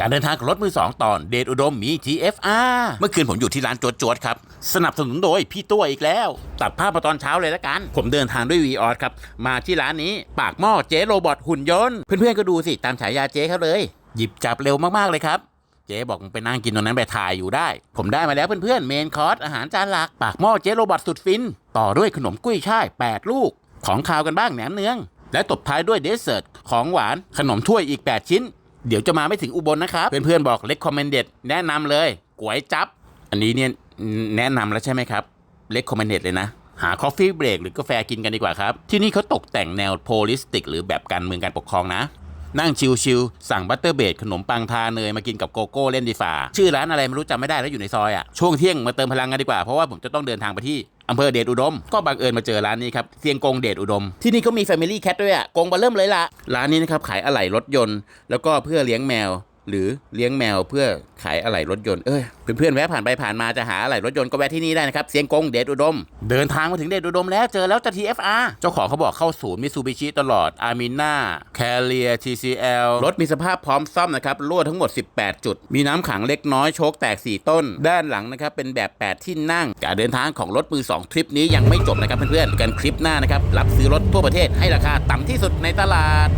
การเดินทางกับรถมือ2ตอนเดชอุดมมี GFR เมื่อคืนผมอยู่ที่ร้านโจวจวดครับ สนับสนุนโดยพี่ตัวอีกแล้ว ตัดภาพมาตอนเช้าเลยละกัน ผมเดินทางด้วย v ีออครับ มาที่ร้านนี้ปากหม้อเจ๊โรบอทหุ่นยนต์ เพื่อนๆก็ดูสิ ตามฉายาเจ๊เขาเลย หยิบจับเร็วมากๆเลยครับ เจ๊บอกมึงไปนั่งกินตรงนั้นไปถ่ายอยู่ได้ ผมได้มาแล้วเพื่อนๆเมนคอร์สอาหารจานหลัก ปากหม้อเจ๊โรบอทสุดฟิน ต่อด้วยขนมกุ้ยช่าย8 ลูก ของคาวกันบ้างแหนมเนือง และตบท้ายด้วยเดสเซอร์ตของหวานขนมถ้วยอีก 8 ชิ้น เดี๋ยวจะมาไม่ถึงอุบลนะครับ เพื่อนๆบอก recommended แนะนำเลยก๋วยจับ อันนี้เนี่ยแนะนำแล้วใช่ไหมครับ recommended เลยนะหา coffee break หรือกาแฟกินกันดีกว่าครับ ที่นี่เขาตกแต่งแนวโพลิสติก หรือแบบการเมืองการปกครองนะ นั่งชิลๆสั่งบัตเตอร์เบดขนมปังทาเนยมากินกับโกโก้เล่นดีฝ่าชื่อร้านอะไรไม่รู้จำไม่ได้แล้วอยู่ในซอยอะช่วงเที่ยงมาเติมพลังกันดีกว่าเพราะว่าผมจะต้องเดินทางไปที่ อำเภอเดชอุดม ก็บังเอิญมาเจอร้านนี้ครับเซียงกงเดชอุดม ที่นี่เขามี Family Cat ด้วยอะกงมาเริ่มเลยละร้านนี้นะครับขายอะไหล่รถยนต์ แล้วก็เพื่อเลี้ยงแมว หรือเลี้ยงแมวเพื่อขายอะไหล่รถยนต์เอ้ยเพื่อนๆแวะผ่านไปผ่านมาจะหาอะไหล่รถยนต์ก็แวะที่นี่ได้นะครับเซียงกงเดชอุดม เดินทางมาถึงเดชอุดมแล้วเจอแล้วจะ TFR เจ้าของเขาบอกเข้าศูนย์มิซูบิชิตลอดอามิน่าแคเรีย TCL รถมีสภาพพร้อมซ่อมนะครับรั่วทั้งหมด 18 จุด มีน้ำขังเล็กน้อยโชคแตก 4 ต้น ด้านหลังนะครับเป็นแบบ 8 ที่นั่ง การเดินทางของรถมือ 2 ทริปนี้ยังไม่จบนะครับเพื่อนๆกันคลิปหน้านะครับรับซื้อรถทั่วประเทศให้ราคาต่ำที่สุดในตลาด